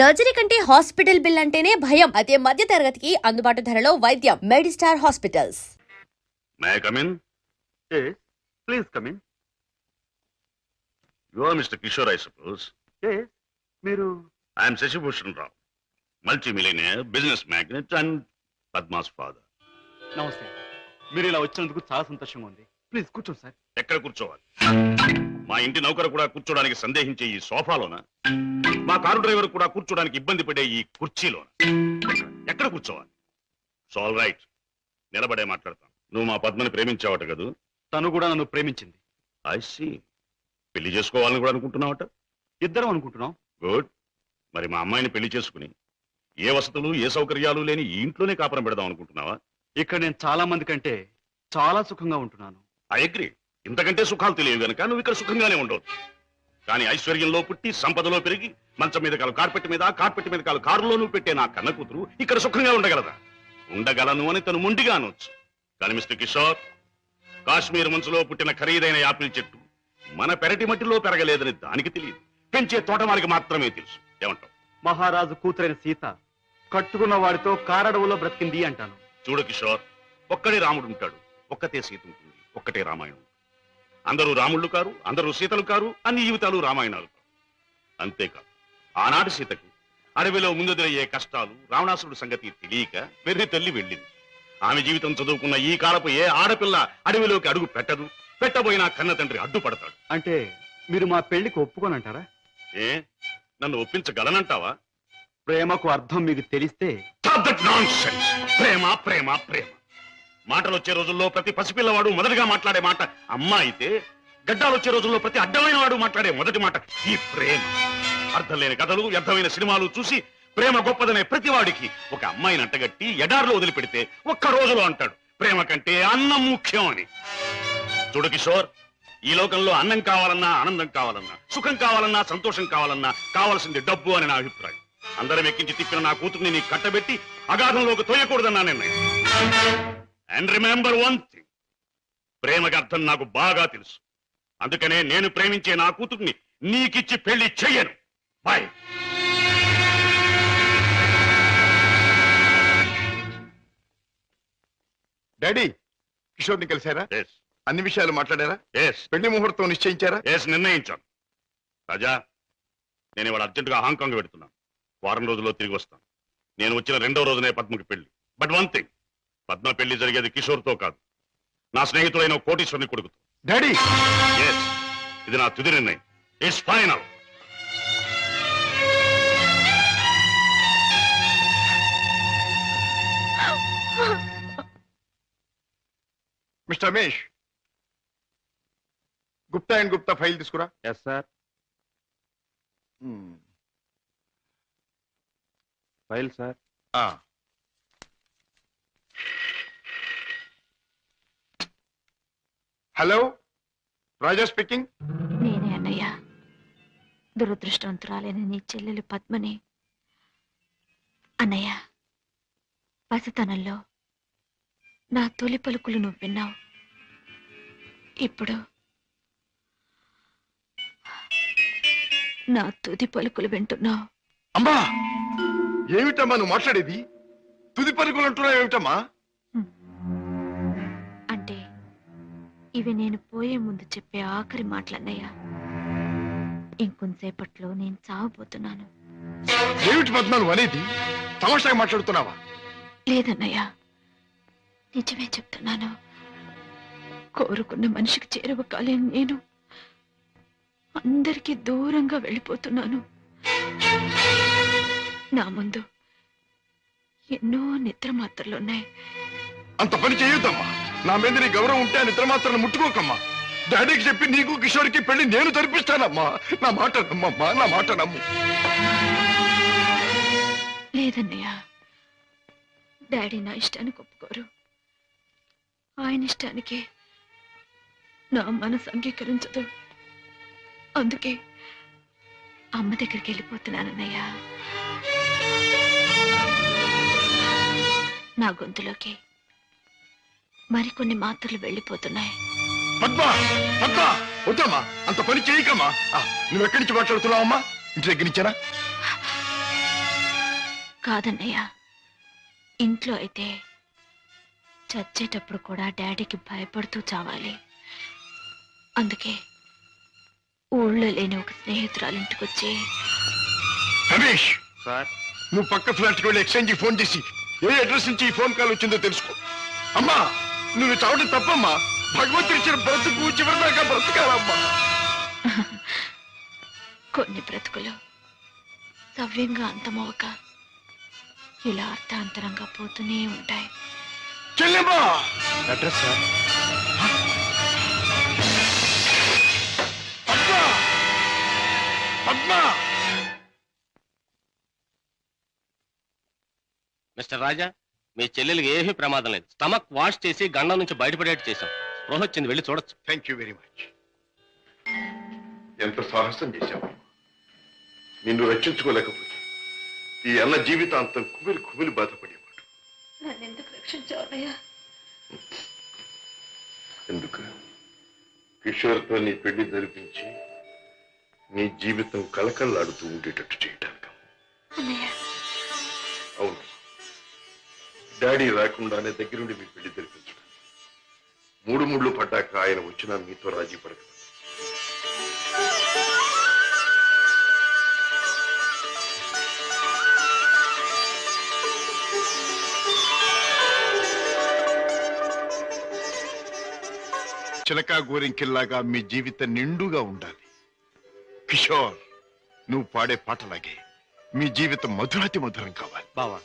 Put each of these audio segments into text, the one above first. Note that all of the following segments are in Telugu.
సర్జరీ కంటే హాస్పిటల్ బిల్ అంటేనే భయం. అదే మధ్య తరగతికి అందుబాటు ధరలో వైద్యం. Medistar hospitals. May come in Yes, please come in. You are mister Kishore I suppose మీరు? I'm Shashibhushan Rao multi millionaire business magnet and Padma's father నమస్తే. మీరు ఇలా వచ్చినందుకు చాలా సంతోషంగా ఉంది. ప్లీజ్ కూర్చోండి సార్ ఎక్కడ కూర్చోవాలి? మా ఇంటి నౌకరు కూడా కూర్చోడానికి సందేహించే ఈ సోఫాలోన? మా కారు డ్రైవర్ కూడా కూర్చోడానికి ఇబ్బంది పడే ఈ కుర్చీలోన? ఎక్కడ? కూర్చోవాలి? సాల్ రైట్ నిలబడే మాట్లాడతాం నువ్వు మా పద్మని ప్రేమించావట కదూ? తను కూడా నన్ను ప్రేమించింది. ఐ సి పెళ్ళి చేసుకోవాలని కూడా అనుకుంటున్నావట? ఇద్దరం అనుకుంటున్నాం. గుడ్ మరి మా అమ్మాయిని పెళ్ళి చేసుకుని ఏ వసతులు ఏ సౌకర్యాలు లేని ఈ ఇంట్లోనే కాపురం పెడదాం అనుకుంటున్నావా? ఇక్కడ నేను చాలా మంది కంటే చాలా సుఖంగా ఉంటున్నాను. ఐ అగ్రి ఇంతకంటే సుఖాలు తెలియవు గనక నువ్వు ఇక్కడ సుఖంగానే ఉండవు. కానీ ఐశ్వర్యంలో పుట్టి సంపదలో పెరిగి మంచం మీద కాలు కార్పెట్ మీద కార్పెట్ మీద కాలు కారులో నువ్వు పెట్టే నా కన్న కూతురు ఇక్కడ సుఖంగా ఉండగలదా? ఉండగలను అని తను ముండిగా అనొచ్చు. కానీ మిస్టర్ కిషోర్ కాశ్మీర్ మంచులో పుట్టిన ఖరీదైన యాపిల్ చెట్టు మన పెరటి మట్టిలో పెరగలేదని దానికి తెలియదు. పెంచే తోటమాలికి మాత్రమే తెలుసు. ఏమంటావు? మహారాజు కూతురైన సీత కట్టుకున్న వాడితో కారడవులో బ్రతికింది అంటాను. చూడు కిషోర్ ఒక్కడే రాముడు ఉంటాడు ఒక్కతే సీత ఉంటుంది ఒక్కటే రామాయణం అందరూ రాముళ్ళు కారు అందరూ సీతలు కారు అన్ని జీవితాలు రామాయణాలు. అంతేకాదు ఆనాటి సీతకు అడవిలో ముందుదరయ్యే కష్టాలు రావణాసురుడు సంగతి తెలియక వెర్రి తల్లి వెళ్ళింది. ఆమె జీవితం చదువుకున్న ఈ కాలపు ఏ ఆడపిల్ల అడవిలోకి అడుగు పెట్టదు పెట్టబోయినా కన్న తండ్రి అడ్డుపడతాడు. అంటే మీరు మా పెళ్ళికి ఒప్పుకోనంటారా? ఏ? నన్ను ఒప్పించగలనంటావా? ప్రేమకు అర్థం మీకు తెలిస్తే. ప్రేమ ప్రేమ ప్రేమ. మాటలు వచ్చే రోజుల్లో ప్రతి పసిపిల్లవాడు మొదటిగా మాట్లాడే మాట అమ్మ అయితే గడ్డాలు వచ్చే రోజుల్లో ప్రతి అడ్డమైన వాడు మాట్లాడే మొదటి మాట ఈ ప్రేమ. అర్థం లేని కథలు వ్యర్థమైన సినిమాలు చూసి ప్రేమ గొప్పదనే ప్రతి వాడికి ఒక అమ్మాయిని అంటగట్టి ఎడార్లో వదిలిపెడితే ఒక్క రోజులో అంటాడు ప్రేమ కంటే అన్నం ముఖ్యం అని. చూడు కిషోర్ ఈ లోకంలో అన్నం కావాలన్నా ఆనందం కావాలన్నా సుఖం కావాలన్నా సంతోషం కావాలన్నా కావాల్సింది డబ్బు అని నా అభిప్రాయం. అందరం ఎక్కించి తిప్పిన నా కూతుర్ని నీ కట్టబెట్టి అగాధంలోకి తోయకూడదన్నా నిర్ణయం. అండ్ రిమెంబర్ వన్ థింగ్ ప్రేమకి అర్థం నాకు బాగా తెలుసు. అందుకనే నేను ప్రేమించే నా కూతుర్ని నీకిచ్చి పెళ్ళి చెయ్యను. బాయ్ డాడీ కిషోర్ని కలిశారా? ఎస్ అన్ని విషయాలు మాట్లాడారా? ఎస్ పెళ్ళి ముహూర్తం నిశ్చయించారా? ఎస్ నిర్ణయించాను. రాజా నేను ఇవాళ అర్జెంటుగా హాంకాంగ్ పెడుతున్నాను వారం రోజుల్లో తిరిగి వస్తాను. నేను వచ్చిన రెండో రోజునే పద్మకి పెళ్ళి. బట్ వన్ థింగ్ పద్మ పెళ్ళి జరిగేది కిషోర్తో కాదు. నా స్నేహితుడైన కోటీశ్వరుని కొడుకుతో. డాడీ ఎస్ ఇది నా తుది నిర్ణయం. It's final mister Ramesh Gupta and Gupta file తీసుకురా. Yes sir file sir hello Raja speaking. నేనే అన్నయ్య. దురదృష్టవంతురాలైన నీ చెల్లెలు పద్మని. అన్నయ్య పసితనంలో నా తొలి పలుకులు నువ్వు విన్నావు. ఇప్పుడు నా తుది పలుకులు వింటున్నావు. అమ్మా ఏమిటమ్మా నువ్వు మాట్లాడేది? తుది పలుకులు అంటున్నావు ఏమిటమ్మా? ఇవి నేను పోయే ముందు చెప్పే ఆఖరి మాటలన్నయ్య. ఇంకొంతసేపట్లో నేను చావబోతున్నాను. ఏమిటి అనేది? తమాషాగా మాట్లాడుతున్నావా? లేదన్నయ్య నిజమే చెప్తున్నాను. కోరుకున్న మనిషికి చేరువ కాలేని నేను. అందరికీ దూరంగా వెళ్ళిపోతున్నాను. నా ముందు ఎన్నో నిద్ర మాత్రలున్నాయి అంత పని చేయొద్దమ్మా. నా మీద నీ గౌరవం ఉంటే ఆ నిద్ర మాత్రం ముట్టుకోకమ్మా. డాడీకి చెప్పి నీకు కిషోర్కి పెళ్ళి నేను జరిపిస్తానమ్మా. నా మాట నమ్మమ్మా నా మాట నమ్ము. లేదన్నయ్య. డాడీ నా ఇష్టానికి ఒప్పుకోరు. ఆయన ఇష్టానికి నా మనసు అంగీకరించదు. అందుకే అమ్మ దగ్గరికి వెళ్ళిపోతున్నానన్నయ్య. నా గొంతులోకి మరికొన్ని మాత్రలు వెళ్ళిపోతున్నాయి. పద్మ పద్మ వద్దమ్మా అంత పని చేయకమ్మా. ఆ, నువ్వు ఎక్కడి నుంచి మాట్లాడుతున్నావమ్మా? ఇంటి దగ్గర నుంచేనా? కాదన్నయ్య ఇంట్లో అయితే చచ్చేటప్పుడు కూడా డాడీకి భయపడుతూ చావాలి. అందుకే ఊళ్ళో లేని ఒక స్నేహితురాలు ఇంటికి వచ్చి రమేష్! సార్. నువ్వు పక్క ఫ్లాట్కి వెళ్ళి ఎక్స్చేంజ్ ఫోన్ చేసి ఏ అడ్రస్ నుంచి ఈ ఫోన్ కాల్ వచ్చిందో తెలుసుకో. అమ్మా! నువ్వు చావడం తప్పమ్మా. భగవంతుడు ఇచ్చిన బ్రతుకు చివరిదాకా బ్రతకాలమ్మా. కొన్ని బ్రతుకులు సవ్యంగా అంతమవక ఇలా అర్థాంతరంగా పోతూనే ఉంటాయి. చెల్లెమ్మా! Address sir. Padma! Padma! Mister Raja మీ చెల్లెలికి ఏమీ ప్రమాదం లేదు. స్టమక్ వాష్ చేసి గండం నుంచి బయటపడేట్టు చేశాం. స్పృహ వచ్చింది వెళ్ళి చూడొచ్చు. థ్యాంక్ యూ వెరీ మచ్ ఎంత సాహసం చేశావు? నిన్ను రక్షించుకోలేకపోతే ఈ అన్న జీవితాంతం కుమిలి కుమిలి బాధపడేవాడు. నన్నెందుకు రక్షించావయ్యా ఎందుకు? కిషోర్తో నీ పెళ్ళి జరిపించి నీ జీవితం కలకల్లాడుతూ ఉండేటట్టు చేయటానికి? అవును. డాడీ రాకుండానే దగ్గరుండి మీ పెళ్ళి జరిపించడం. మూడు ముళ్ళు పడ్డాక ఆయన వచ్చినా మీతో రాజీ పడక. చిలకా గోరింకిల్లాగా మీ జీవితం నిండుగా ఉండాలి. కిషోర్ నువ్వు పాడే పాటలాగే మీ జీవితం మధురాతి మధురం కావాలి. బావా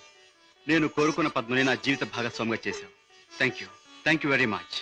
నేను కోరుకున్న పద్మని నా జీవిత భాగస్వామిగా చేశావు. Thank you thank you very much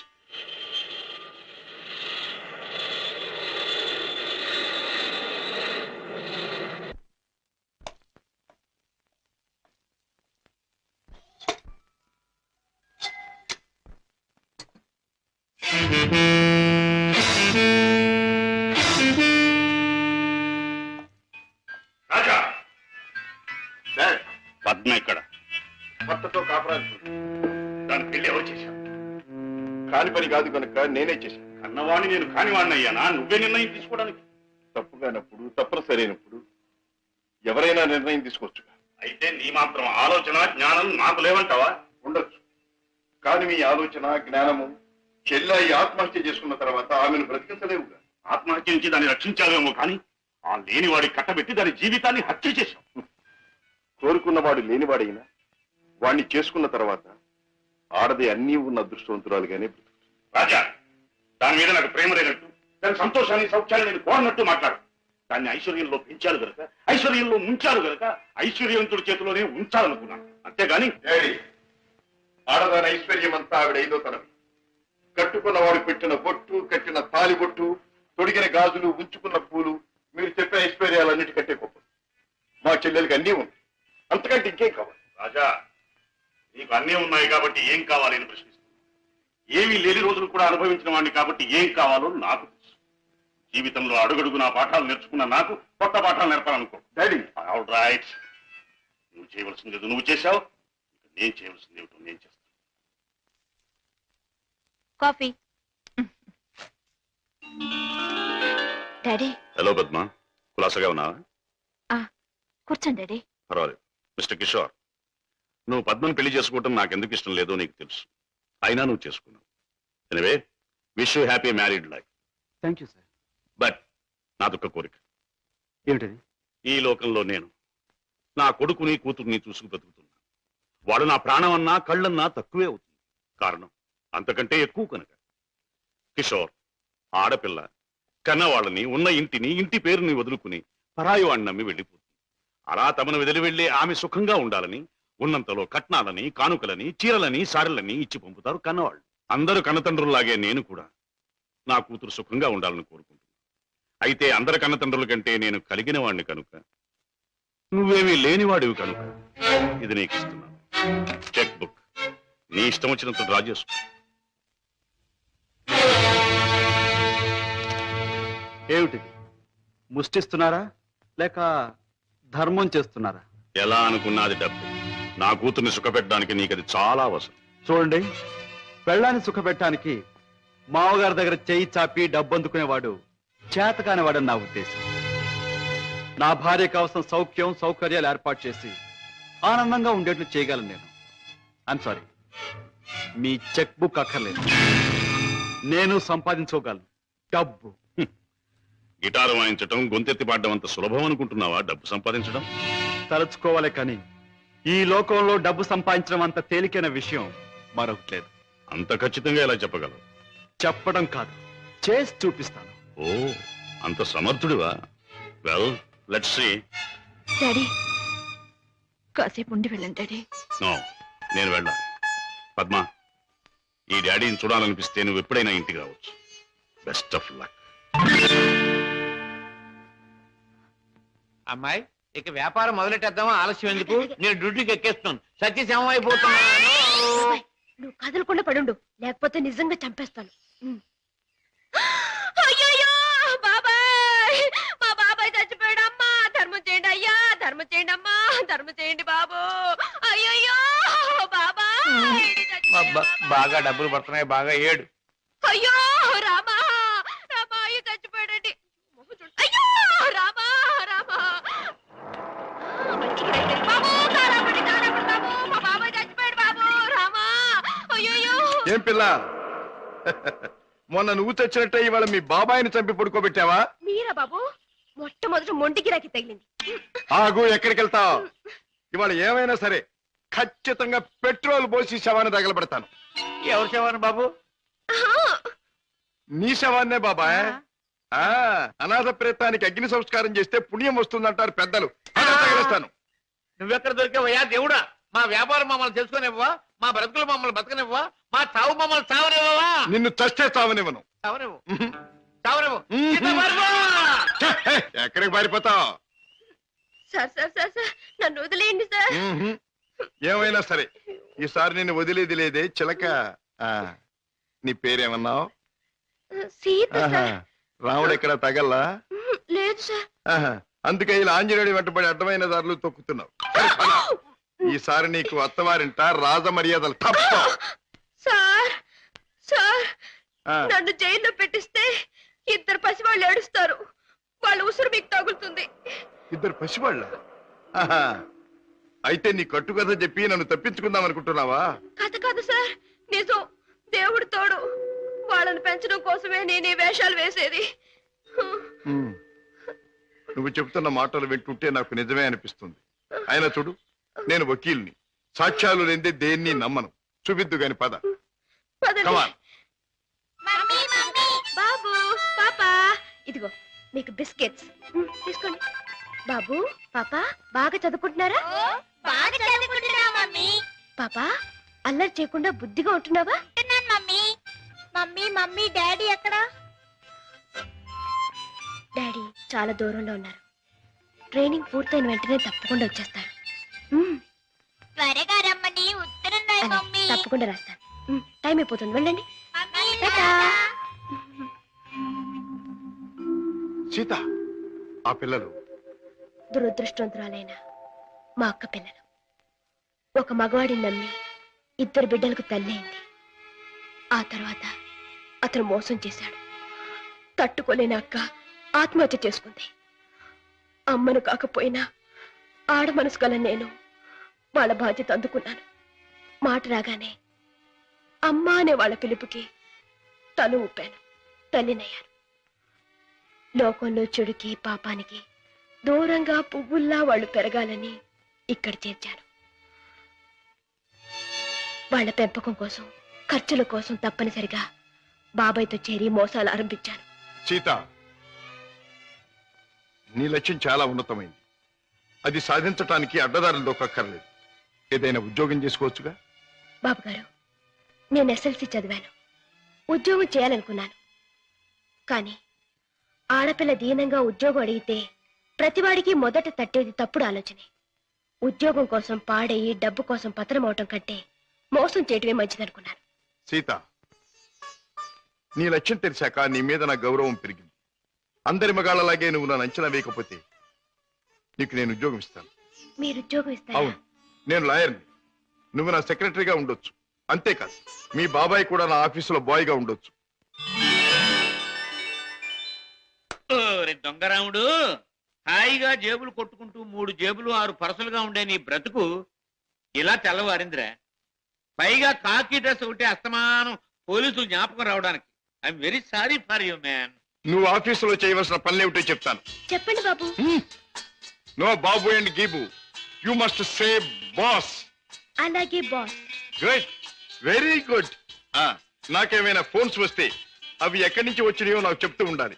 కాదు కనుక నేనే చేశాను. కన్నవాణ్ణి నేను కానివాణ్ణి అయ్యానా? నువ్వే నిర్ణయం తీసుకోవడానికి. తప్పుగానప్పుడు తప్పనిసరైనప్పుడు ఎవరైనా నిర్ణయం తీసుకోవచ్చు అయితే నీ మాత్రం ఆలోచన జ్ఞానం నాకు లేవంటావా? ఉండొచ్చు. కానీ మీ ఆలోచన జ్ఞానము చెల్లాయి ఆత్మహత్య చేసుకున్న తర్వాత ఆమెను బ్రతికించలేవుగా. ఆత్మహత్య నుంచి దాన్ని రక్షించావేమో కానీ ఆ లేనివాడి కట్టబెట్టి దాని జీవితాన్ని హత్య చేశావు. కోరుకున్నవాడు లేనివాడైనా వాణ్ణి చేసుకున్న తర్వాత ఆడది అన్నీ ఉన్న అదృష్టవంతురాలుగానే బ్రతుకుతుంది. రాజా దాని మీద నాకు ప్రేమ లేనట్టు దాని సంతోషాన్ని సౌఖ్యాన్ని నేను కోరనట్టు మాట్లాడు. దాన్ని ఐశ్వర్యంలో పెంచాలి గనక ఐశ్వర్యంలో ముంచాలి గనక ఐశ్వర్యవంతుడి చేతిలోనే ఉంచాలనుకున్నాను. అంతేగాని ఆడదాని ఐశ్వర్యం అంతా ఆవిడ ఐదో తనవి కట్టుకున్నవాడు పెట్టిన బొట్టు కట్టిన తాలి బొట్టు తొడిగిన గాజులు ఉంచుకున్న పూలు మీరు చెప్పే ఐశ్వర్యాలన్నిటికంటే గొప్ప మా చెల్లెలకి అన్నీ ఉంది అంతకంటే ఇంకేం కావాలి? రాజా నీకు అన్నీ ఉన్నాయి కాబట్టి ఏం కావాలి అని ప్రశ్నిస్తున్నాను. ఏమీ లేని రోజులు కూడా అనుభవించిన వాడిని కాబట్టి ఏం కావాలో నాకు తెలుసు. జీవితంలో అడుగడుగునా పాఠాలు నేర్చుకున్న నాకు కొత్త పాఠాలు నేర్పాలనుకో. డాడీ ఆల్ రైట్ నువ్వు చేయవలసింది ఏదో నువ్వు చేశావు. నేను చేయవలసింది ఏమిటో నేను చేస్తాను. కాఫీ. Daddy hello Padma. కులాసగా ఉన్నావా? కూర్చోండి డాడీ పర్వాలేదు. మిస్టర్ కిషోర్ నువ్వు పద్మను పెళ్ళి చేసుకోవటం నాకు ఎందుకు ఇష్టం లేదో నీకు తెలుసు. అయినా నువ్వు చేసుకున్నావు. Anyway wish you happy married life thank you sir but నాదొక్క కోరిక. ఏమిటది? ఈ లోకంలో నేను నా కొడుకుని కూతుర్ని చూసుకు బతుకుతున్నా వాడు నా ప్రాణం అన్నా కళ్ళన్నా తక్కువే అవుతుంది. కారణం అంతకంటే ఎక్కువ కనుక. కిషోర్ ఆడపిల్ల కన్నవాళ్ళని ఉన్న ఇంటిని ఇంటి పేరుని వదులుకుని పరాయి వాడిని నమ్మి వెళ్ళిపోతుంది. అలా తమను వదిలి వెళ్ళి ఆమె సుఖంగా ఉండాలని ఉన్నంతలో కట్నాలని కానుకలని చీరలని సారెలని ఇచ్చి పంపుతారు కన్నవాళ్ళు. అందరు కన్నతండ్రుల్లాగే నేను కూడా నా కూతురు సుఖంగా ఉండాలని కోరుకుంటున్నాను. అయితే అందరి కన్నతండ్రుల కంటే నేను కలిగిన వాడిని కనుక నువ్వేమీ లేనివాడివి కనుక ఇది నీకు ఇస్తున్నాను. చెక్ బుక్ నీ ఇష్టం వచ్చినంత డ్రా చేసుకో ఏమిటిది? ముష్టిస్తున్నారా? లేక ధర్మం చేస్తున్నారా? ఎలా అనుకున్నది డబ్బు. నా కూతుర్ని సుఖపెట్టడానికి నీకు అది చాలా అవసరం. చూడండి. పెళ్ళాన్ని సుఖపెట్టడానికి మామగారి దగ్గర చేయి చాపి డబ్బు అందుకునేవాడు చేతకానివాడని నా ఉద్దేశం. నా భార్య కావలసిన సౌఖ్యం సౌకర్యాలు ఏర్పాటు చేసి ఆనందంగా ఉండేట్లు చేయగలను నేను. ఐమ్ సారీ మీ చెక్ బుక్ అక్కర్లేదు. నేను సంపాదించుకోగలను డబ్బు. గిటారు వాయించటం గొంతెత్తి పాడడం అంత సులభం అనుకుంటున్నావా? డబ్బు సంపాదించడం? తలుచుకోవాలి కానీ ఈ లోకంలో డబ్బు సంపాదించడం అంత తేలికైన విషయం మరొకటి లేదు. అంత ఖచ్చితంగా ఎలా చెప్పగలవు చెప్పడం కాదు. చేసి చూపిస్తాను. ఓ అంత సమర్థుడివా? వెల్ లెట్స్ సీ డాడీ కాసేపు ఉండి వెళ్ళండి డాడీ నో నేను వెళ్ళాలి. పద్మ ఈ డాడీని చూడాలనిపిస్తే నువ్వు ఎప్పుడైనా ఇంటికి రావచ్చు. బెస్ట్ ఆఫ్ లక్ అమ్మాయి ఇక వ్యాపారం మొదలెట్టేద్దామా? ఆలస్యం ఎందుకు? నేను డ్యూటీకి ఎక్కేస్తున్నాను. సత్యశమం అయిపోతున్నాను. నువ్వు కదలకుండా పడుండు. లేకపోతే నిజంగా చంపేస్తాను. ధర్మం చేయండి అయ్యా ధర్మం చేయండి అమ్మా ధర్మం చేయండి బాబు. అయ్యయ్యో బాబాయ్ చచ్చిపోయాడు బా- బాగా డబ్బులు పడుతున్నాయి బాగా ఏడు. అయ్యో ఏం పిల్ల? మొన్న నువ్వు తెచ్చినట్టే ఇవాళ మీ బాబాయిని చంపి పడుకోబెట్టావా? మీరా బాబు? మొట్టమొదటి మొండి గిరాకి తగిలింది. ఆగు ఎక్కడికి వెళ్తావు ఇవాళ ఏమైనా సరే ఖచ్చితంగా పెట్రోల్ పోసి శవాన్ని తగలబెడతాను. ఎవరు చెప్పాను బాబు? నీ శవాన్నే బాబాయ్. ఆ అనాథ ప్రేతానికి అగ్ని సంస్కారం చేస్తే పుణ్యం వస్తుందంటారు పెద్దలు. అదే తగిలేస్తాను. నువ్వెక్కడ దొరికావయ్యా? దేవుడా మా వ్యాపారం మమ్మల్ని తెలుసుకునివ్వవా మా బ్రతుకులు మమ్మల్ని బతకనివ్వవా? మా చావు మమ్మల్ని చావనివ్వవా? నిన్ను చస్తే చావనివ్వను. చావనివ్వు. చావనివ్వు. మ్మ్. సీత పారిపో! ఛే, హే, ఎక్కడికి పారిపోతావు? సార్ సార్ సార్ సార్ నన్ను వదిలేయండి సార్. ఏమైనా సరే ఈసారి నేను వదిలేది లేదే చిలక. ఆ, నీ పేరేమన్నావు? సీత ఆహా, సార్. రాముడు ఎక్కడ తగల్లా? లేదు సార్. ఆహా, అందుకే ఇలా ఆంజనేయుడి వెంటబడి అడ్డమైన దారులు తొక్కుతున్నావు. సరే, పద. ఈసారి నీకు అత్తవారింట రాజ మర్యాదలు తప్ప. సార్ సార్ ఆ, నన్ను జైల్లో పెట్టిస్తే ఇద్దరు పసివాళ్ళు ఏడుస్తారు. వాళ్ళ ఉసురు మీకు తగులుతుంది. ఇద్దరు పసివాళ్ళ? అయితే నీ కట్టుకథ చెప్పి నన్ను తప్పించుకుందాం అనుకుంటున్నావా? కథ కాదు సార్ నిజం. దేవుడు తోడు. వాళ్ళని పెంచడం కోసమే నేను ఈ వేషాలు వేసేది. నువ్వు చెబుతున్న మాటలు వింటుంటే నాకు నిజమే అనిపిస్తుంది. అయినా చూడు నేను వకీల్ని. సాక్ష్యాలు లేదే దేన్ని నమ్మను. చూపిద్దు గాని పద. కమాన్ బాబు పాపా. ఇదిగో మీకు బిస్కెట్స్. తీసుకోండి. బాబు పాపా బాగా చదువుకుంటున్నారా? బాగా చదువుకుంటున్నా మమ్మీ. పాపా అల్లరి చేయకుండా బుద్ధిగా ఉంటున్నావా? ఉంటున్నాను మమ్మీ. మమ్మీ మమ్మీ డాడీ ఎక్కడ? డాడీ చాలా దూరంలో ఉన్నారు. ట్రైనింగ్ పూర్తయిన వెంటనే తప్పకుండా వచ్చేస్తారు. త్వరగా రమ్మని ఉత్తరం రాయి అలాగే, మమ్మీ. తప్పకుండా రాస్తాను. ఉమ్, టైం అయిపోతుంది వెళ్ళండి. Mummy tata. సీత ఆ పిల్లలు. దురదృష్టవంతురాలైన మా అక్క పిల్లలు. ఒక మగవాడిని నమ్మి ఇద్దరు బిడ్డలకు తల్లైంది. ఆ తర్వాత అతను మోసం చేశాడు. తట్టుకోలేని అక్క ఆత్మహత్య చేసుకుంది. అమ్మను కాకపోయినా ఆడ మనసు గల నేను వాళ్ళ బాధ్యత అందుకున్నాను. మాట రాగానే అమ్మ అనే వాళ్ళ పిలుపుకి తను ఊపాను. తల్లినయ్యాను లోకంలో చెడుకి పాపానికి దూరంగా పువ్వుల్లా వాళ్ళు పెరగాలని ఇక్కడ చేర్చాను. వాళ్ళ పెంపకం కోసం ఖర్చుల కోసం తప్పనిసరిగా బాబాయ్తో చేరి మోసాలు ఆరంభించాను. సీత నీ లక్ష్యం చాలా ఉన్నతమైంది. అది సాధించటానికి అడ్డదారులు దొక్కర్లేదు ఏదైనా ఉద్యోగం చేసుకోవచ్చుగా? బాబు గారు నేను ఎస్ఎల్సి చదివాను. ఉద్యోగం చేయాలనుకున్నాను. కానీ ఆడపిల్ల దీనంగా ఉద్యోగం అడిగితే ప్రతివాడికి మొదట తట్టేది తప్పుడు ఆలోచనే. ఉద్యోగం కోసం పాడయి డబ్బు కోసం పతనం అవటం కంటే మోసం చేయటమే మంచిదనుకున్నాను. సీత నీ లక్ష్యం తెలిసాక నీ మీద నా గౌరవం పెరిగింది. అందరి మగాళ్ళలాగే నువ్వు నన్ను అంచనా వేయకపోతే నీకు నేను ఉద్యోగం ఇస్తాను. మీరు ఉద్యోగం ఇస్తారా? అవును. నేను లాయర్ని. నువ్వు నా సెక్రటరీగా ఉండొచ్చు. అంతేకాదు మీ బాబాయ్ కూడా నా ఆఫీసులో బాయ్గా ఉండొచ్చు. ఓరి దొంగరాముడు హాయిగా జేబులు కొట్టుకుంటూ మూడు జేబులు ఆరు పరసలుగా ఉండే నీ బ్రతుకు ఇలా తెల్లవారిందిరా. పైగా కాకి డ్రెస్ ఒకటి అస్తమానం పోలీసులు జ్ఞాపకం రావడానికి. I'm very sorry for you man నువ్వు ఆఫీసులో చేయవలసిన పనులేమిటో చెప్తాను. చెప్పండి బాబు. నో బాబు అండ్ గీబు. యు మస్ట్ సే బాస్ అలాగే బాస్. గుడ్ వెరీ గుడ్ నాకేమైనా ఫోన్స్ వస్తే అవి ఎక్కడి నుంచి వచ్చినాయో నాకు చెప్తూ ఉండాలి.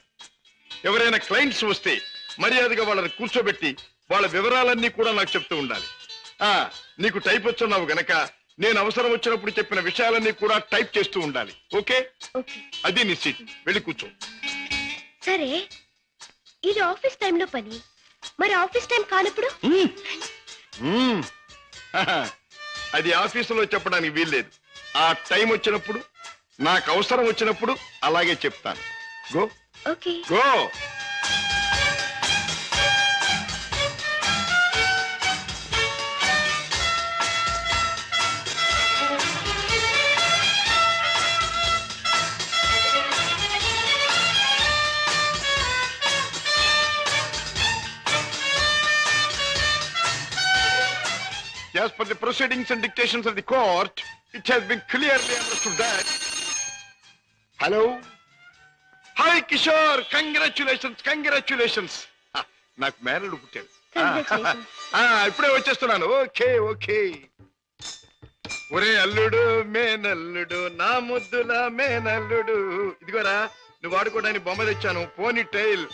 ఎవరైనా క్లయింట్స్ వస్తే మర్యాదగా వాళ్ళని కూర్చోబెట్టి వాళ్ళ వివరాలన్నీ కూడా నాకు చెప్తూ ఉండాలి. ఆ నీకు టైప్ వచ్చున్నావు గనక నేను అవసరం వచ్చినప్పుడు చెప్పిన విషయాలన్నీ కూడా టైప్ చేస్తూ ఉండాలి. ఓకే? ఓకే. అది నీ సీట్. వెళ్ళి కూర్చో. సరే. ఇది ఆఫీస్ టైంలో పని. మరి ఆఫీస్ టైం కానప్పుడు? మ్మ్. హహ. అది ఆఫీసులో చెప్పడానికి వీల్లేదు. ఆ టైం వచ్చినప్పుడు నాకు అవసరం వచ్చినప్పుడు అలాగే చెప్తాను. Go. Okay. Go. Per the proceedings and dictations of the court, it has been clearly understood that. Hello? Hi Kishore congratulations congratulations నాకు మేనల్లుడు పుట్టాడు. Congratulations. ఆ, ఇప్పుడే వచ్చేస్తున్నాను. Okay okay. ఒరే అల్లుడు మేనల్లుడు నా ముద్దుల మేనల్లుడు. ఇదిగోరా నువ్వు వాడుకోవడానికి బొమ్మ తెచ్చాను. పోనీ టైల్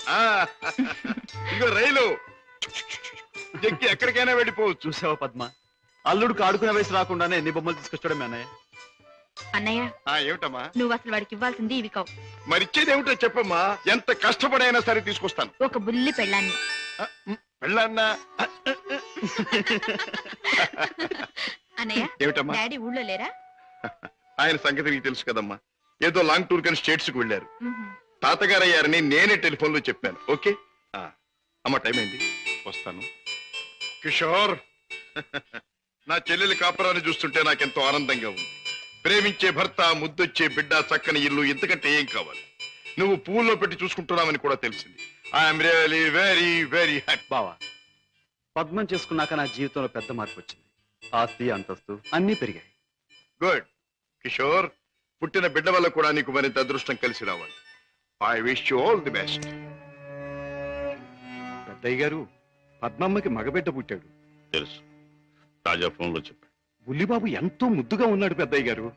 ఇదిగో రైలు. ఎక్కి ఎక్కడికైనా వెళ్ళిపోవచ్చు. చూసావా పద్మ? అల్లుడికి ఆడుకునే వయసు రాకుండానే ఎన్ని బొమ్మలు తీసుకొచ్చాడు మీ అన్నయ్య? అన్నయ్య. ఆ, ఏమిటమ్మా? నువ్వు అసలు వాడికి ఇవ్వాల్సింది ఇవి కావు. మరిచ్చేది ఏమిటో చెప్పమ్మా. ఎంత కష్టపడైనా సరే తీసుకొస్తాను. ఒక బుల్లి పెళ్ళాన్ని. ఆ, ఉమ్, వెళ్ళన్నా ఆ, అన్నయ్య ఏమిటమ్మా? డాడీ ఊళ్ళో లేరా? ఆయన సంగతి నీకు తెలుసు కదమ్మా. ఏదో లాంగ్ టూర్ కని స్టేట్స్కు వెళ్ళారు. తాతగారు అయ్యారని నేనే టెలిఫోన్లో చెప్పాను. ఓకే? ఆ, అమ్మ టైం అయింది. వస్తాను. కిషోర్! నా చెల్లెలి కాపురాన్ని చూస్తుంటే నాకెంతో ఆనందంగా ఉంది. ప్రేమించే భర్త ముద్దొచ్చే బిడ్డ చక్కని ఇల్లు ఇంతకంటే ఏం కావాలి? నువ్వు పువ్వుల్లో పెట్టి చూసుకుంటున్నావని కూడా తెలిసింది. I'm really very very happy. బావా పద్మం చేసుకున్నాక నా జీవితంలో పెద్ద మార్పు వచ్చింది. ఆస్తి అంతస్తు అన్నీ పెరిగాయి. గుడ్. కిషోర్ పుట్టిన బిడ్డ వల్ల కూడా నీకు మరింత అదృష్టం కలిసి రావాలి. I wish you all the best. పెద్దయ్య గారు పద్మమ్మకి మగబిడ్డ పుట్టాడు. తెలుసు. తాజా ఫోన్లో చెప్పాడు బుల్లిబాబు ఎంతో ముద్దుగా ఉన్నాడు పెద్దయ్య గారు.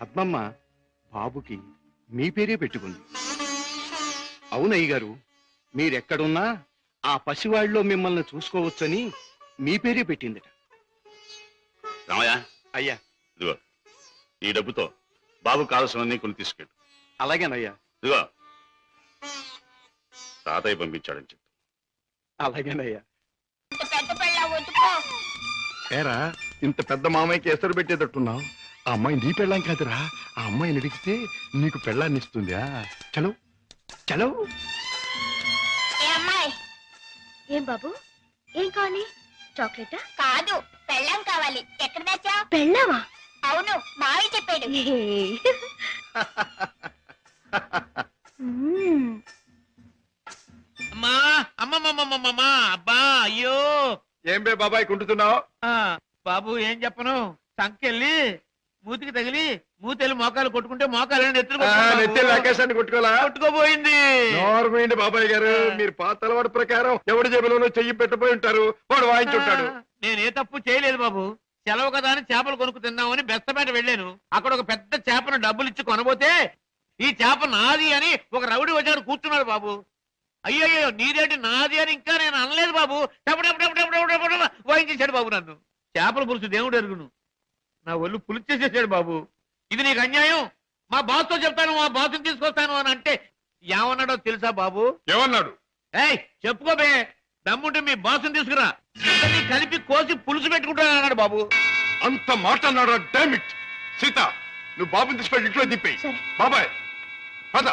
పద్మమ్మ బాబుకి మీ పేరే పెట్టుకుంది. అవునయ్య గారు మీరెక్కడున్నా ఆ పసివాళ్ళలో మిమ్మల్ని చూసుకోవచ్చని మీ పేరే పెట్టిందిట. రామయ్య. అయ్యా. ఇదిగో ఈ డబ్బుతో బాబు కావలసినవన్నీ కొని తీసుకెళ్ళు. అలాగేనయ్యా. ఇదిగో తాతయ్య పంపించాడని చెప్పు. అలాగేనయ్యా. పెద్ద పెళ్ళ వద్దుకో. ఏరా ఇంత పెద్ద మామయ్యకి ఎసరు పెట్టేటట్టున్నావు? ఆ అమ్మాయి నీ పెళ్ళాం కాదురా. ఆ అమ్మాయిని అడిగితే నీకు పెళ్ళాన్ని ఇస్తుంది? చలో చలో. ఏ అమ్మాయి? ఏం బాబు? ఏం కావాలి? చాక్లెటా? కాదు పెళ్ళం కావాలి. ఎక్కడ తెచ్చా పెళ్ళావా అవును మావి చెప్పాడు. మ్మ్. అమ్మా అమ్మమ్మమ్మమ్మమ్మా అబ్బా అయ్యో. ఏం బే బాబాయ్ కుంటున్నావు ఆ, బాబు ఏం చెప్పను? సంకెళ్ళి మూతికి తగిలి మూతెళ్ళి మోకాలు కొట్టుకుంటే మోకాలు నెత్తి ఆకాశాన్ని కొట్టుకోలా కొట్టుకోపోయింది నోర్మైంది బాబాయ్ గారు. మీరు పాత అలవాటు ప్రకారం ఎవడి జేబులోనో చెయ్యి పెట్టబోయి ఉంటారు. వాడు వాయించుంటాడు. నేను ఏ తప్పు చేయలేదు బాబు. సెలవు కదా అని చేపలు కొనుక్కు తిందామని బెస్తపేట వెళ్ళాను. అక్కడ ఒక పెద్ద చేపను డబ్బులు ఇచ్చి కొనబోతే ఈ చేప నాది అని ఒక రౌడీ వచ్చాడు కూర్చున్నాడు బాబు. అయ్యయ్యో నీదేంటి నాది అని ఇంకా నేను అనలేదు బాబు. వాయించేశాడు బాబు నన్ను. చేపల పులుసు దేవుడు ఎరుగును. నా ఒళ్ళు పులుసు చేసేసాడు బాబు. ఇది నీకు అన్యాయం. మా బాస్తో చెప్తాను మా బాస్ని తీసుకొస్తాను అని అంటే ఏమన్నాడో తెలుసా బాబు? ఏమన్నాడు? ఏయ్ చెప్పుకోబే దమ్ముంటే మీ బాసుని తీసుకురా. ఇద్దరిని కలిపి కోసి పులుసు పెట్టుకుంటాను అన్నాడు బాబు. అంత మాట అన్నాడు డామిట్ సీత నువ్వు బాబుని తీసుకెళ్ళి ఇంట్లో దిప్పేయి సరే. బాబాయ్ పద.